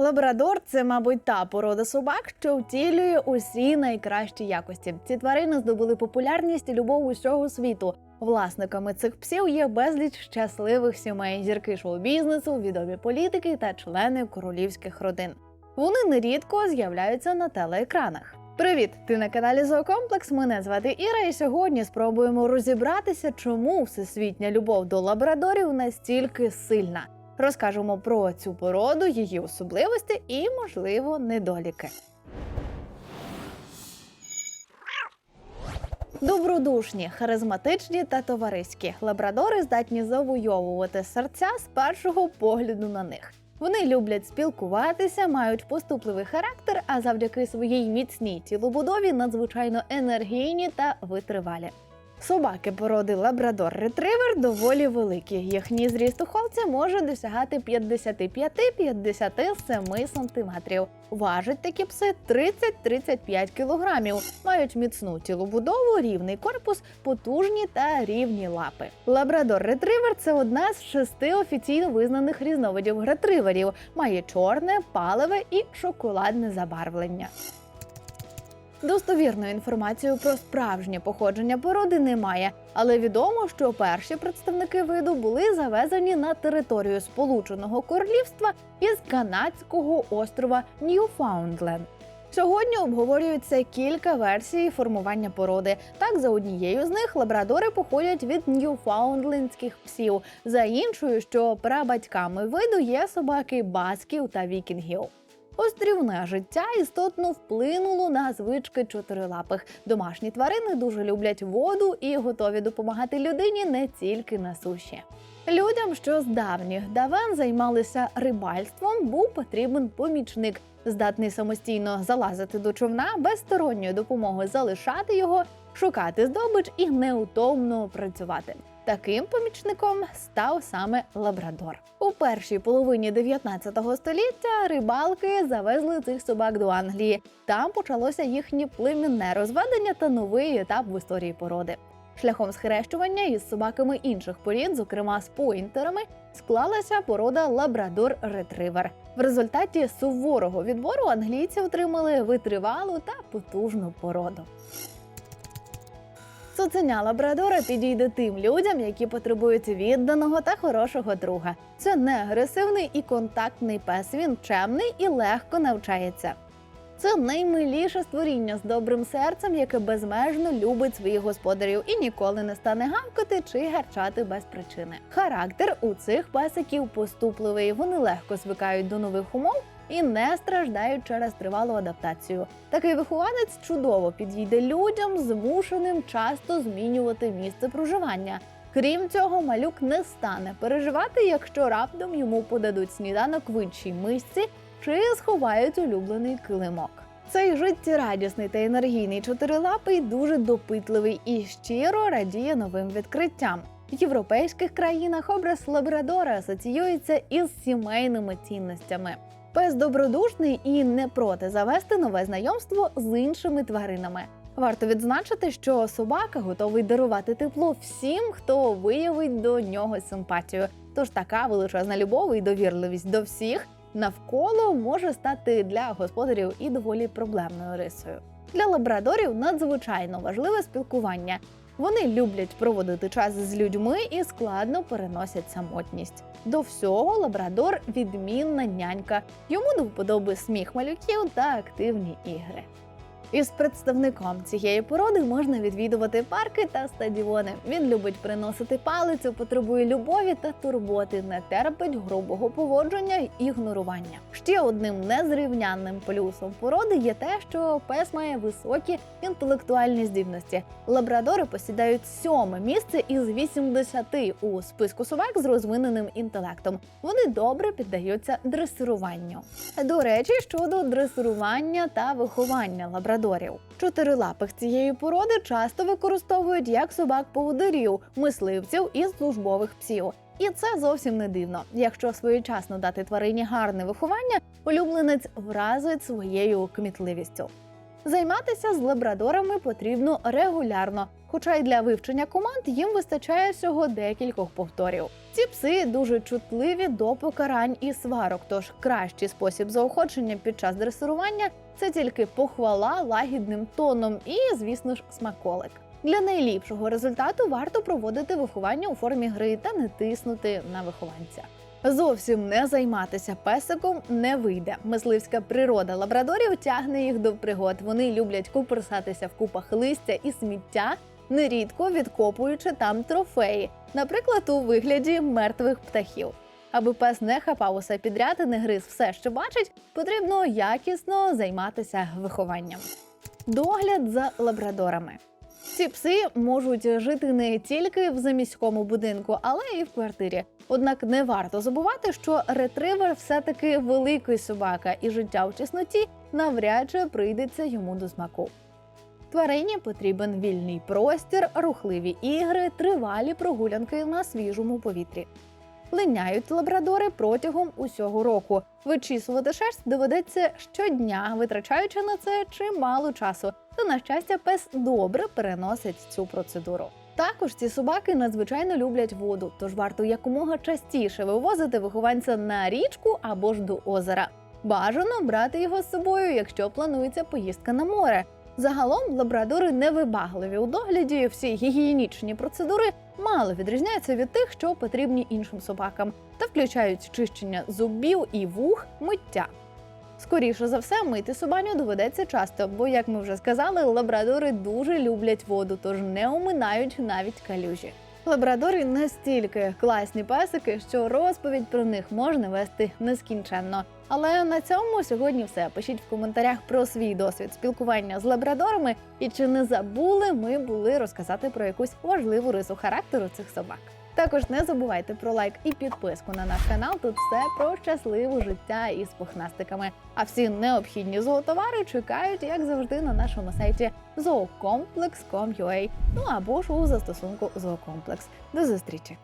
Лабрадор це, мабуть, та порода собак, що втілює усі найкращі якості. Ці тварини здобули популярність і любов усього світу. Власниками цих псів є безліч щасливих сімей, зірки шоу-бізнесу, відомі політики та члени королівських родин. Вони нерідко з'являються на телеекранах. Привіт! Ти на каналі Зоокомплекс. Мене звати Іра, і сьогодні спробуємо розібратися, чому всесвітня любов до лабрадорів настільки сильна. Розкажемо про цю породу, її особливості і, можливо, недоліки. Добродушні, харизматичні та товариські лабрадори здатні завойовувати серця з першого погляду на них. Вони люблять спілкуватися, мають поступливий характер, а завдяки своїй міцній тілобудові надзвичайно енергійні та витривалі. Собаки породи Лабрадор Ретривер доволі великі. Їхній зріст у холці може досягати 55-57 см. Важать такі пси 30-35 кг. Мають міцну тілобудову, рівний корпус, потужні та рівні лапи. Лабрадор Ретривер це одна з шести офіційно визнаних різновидів ретриверів. Має чорне, палеве і шоколадне забарвлення. Достовірної інформації про справжнє походження породи немає, але відомо, що перші представники виду були завезені на територію Сполученого Королівства із канадського острова Ньюфаундленд. Сьогодні обговорюється кілька версій формування породи. Так, за однією з них лабрадори походять від ньюфаундлендських псів, за іншою, що прабатьками виду є собаки басків та вікінгів. Острівне життя істотно вплинуло на звички чотирилапих. Домашні тварини дуже люблять воду і готові допомагати людині не тільки на суші. Людям, що з давніх давен займалися рибальством, був потрібен помічник, здатний самостійно залазити до човна, без сторонньої допомоги залишати його, шукати здобич і неутомно працювати. Таким помічником став саме лабрадор. У першій половині 19 століття рибалки завезли цих собак до Англії. Там почалося їхнє племінне розведення та новий етап в історії породи. Шляхом схрещування із собаками інших порід, зокрема з поінтерами, склалася порода лабрадор ретривер. В результаті суворого відбору англійці отримали витривалу та потужну породу. Цуценя лабрадора підійде тим людям, які потребують відданого та хорошого друга. Це не агресивний і контактний пес. Він чемний і легко навчається. Це наймиліше створіння з добрим серцем, яке безмежно любить своїх господарів і ніколи не стане гавкати чи гарчати без причини. Характер у цих песиків поступливий. Вони легко звикають до нових умов і не страждають через тривалу адаптацію. Такий вихованець чудово підійде людям, змушеним часто змінювати місце проживання. Крім цього, малюк не стане переживати, якщо раптом йому подадуть сніданок в іншій мисці чи сховають улюблений килимок. Цей життєрадісний та енергійний чотирилапий дуже допитливий і щиро радіє новим відкриттям. В європейських країнах образ лабрадора асоціюється із сімейними цінностями. Пес добродушний і не проти завести нове знайомство з іншими тваринами. Варто відзначити, що собака готовий дарувати тепло всім, хто виявить до нього симпатію. Тож така величезна любов і довірливість до всіх навколо може стати для господарів і доволі проблемною рисою. Для лабрадорів надзвичайно важливе спілкування. Вони люблять проводити час з людьми і складно переносять самотність. До всього лабрадор відмінна нянька. Йому до вподоби сміх малюків та активні ігри. Із представником цієї породи можна відвідувати парки та стадіони. Він любить приносити палицю, потребує любові та турботи, не терпить грубого поводження й ігнорування. Ще одним незрівнянним плюсом породи є те, що пес має високі інтелектуальні здібності. Лабрадори посідають сьоме місце із 80 у списку собак з розвиненим інтелектом. Вони добре піддаються дресируванню. До речі, щодо дресирування та виховання лабрадорів. Чотирилапих цієї породи часто використовують як собак-поводирів, мисливців і службових псів. І це зовсім не дивно. Якщо своєчасно дати тварині гарне виховання, улюбленець вразить своєю кмітливістю. Займатися з лабрадорами потрібно регулярно. Хоча й для вивчення команд їм вистачає всього декількох повторів. Ці пси дуже чутливі до покарань і сварок, тож кращий спосіб заохочення під час дресирування це тільки похвала лагідним тоном і, звісно ж, смаколик. Для найліпшого результату варто проводити виховання у формі гри та не тиснути на вихованця. Зовсім не займатися песиком не вийде. Мисливська природа лабрадорів тягне їх до пригод. Вони люблять куперсатися в купах листя і сміття, нерідко відкопуючи там трофеї, наприклад, у вигляді мертвих птахів. Аби пес не хапав усе підряд і не гриз все, що бачить, потрібно якісно займатися вихованням. Догляд за лабрадорами. Ці пси можуть жити не тільки в заміському будинку, але і в квартирі. Однак не варто забувати, що ретривер все-таки великий собака, і життя в чесноті навряд чи прийдеться йому до смаку. Тварині потрібен вільний простір, рухливі ігри, тривалі прогулянки на свіжому повітрі. Линяють лабрадори протягом усього року. Вичісувати шерсть доведеться щодня, витрачаючи на це чимало часу. Та на щастя, пес добре переносить цю процедуру. Також ці собаки надзвичайно люблять воду, тож варто якомога частіше вивозити вихованця на річку або ж до озера. Бажано брати його з собою, якщо планується поїздка на море. Загалом лабрадори невибагливі у догляді. Всі гігієнічні процедури мало відрізняються від тих, що потрібні іншим собакам, та включають чищення зубів і вух, миття. Скоріше за все, мити собаню доведеться часто, бо, як ми вже сказали, лабрадори дуже люблять воду, тож не оминають навіть калюжі. Лабрадори настільки класні песики, що розповідь про них можна вести нескінченно. Але на цьому сьогодні все. Пишіть в коментарях про свій досвід спілкування з лабрадорами і чи не забули ми були розказати про якусь важливу рису характеру цих собак. Також не забувайте про лайк і підписку на наш канал. Тут все про щасливе життя із пухнастиками. А всі необхідні зоотовари чекають, як завжди, на нашому сайті zoocomplex.com.ua, ну або ж у застосунку Зоокомплекс. До зустрічі!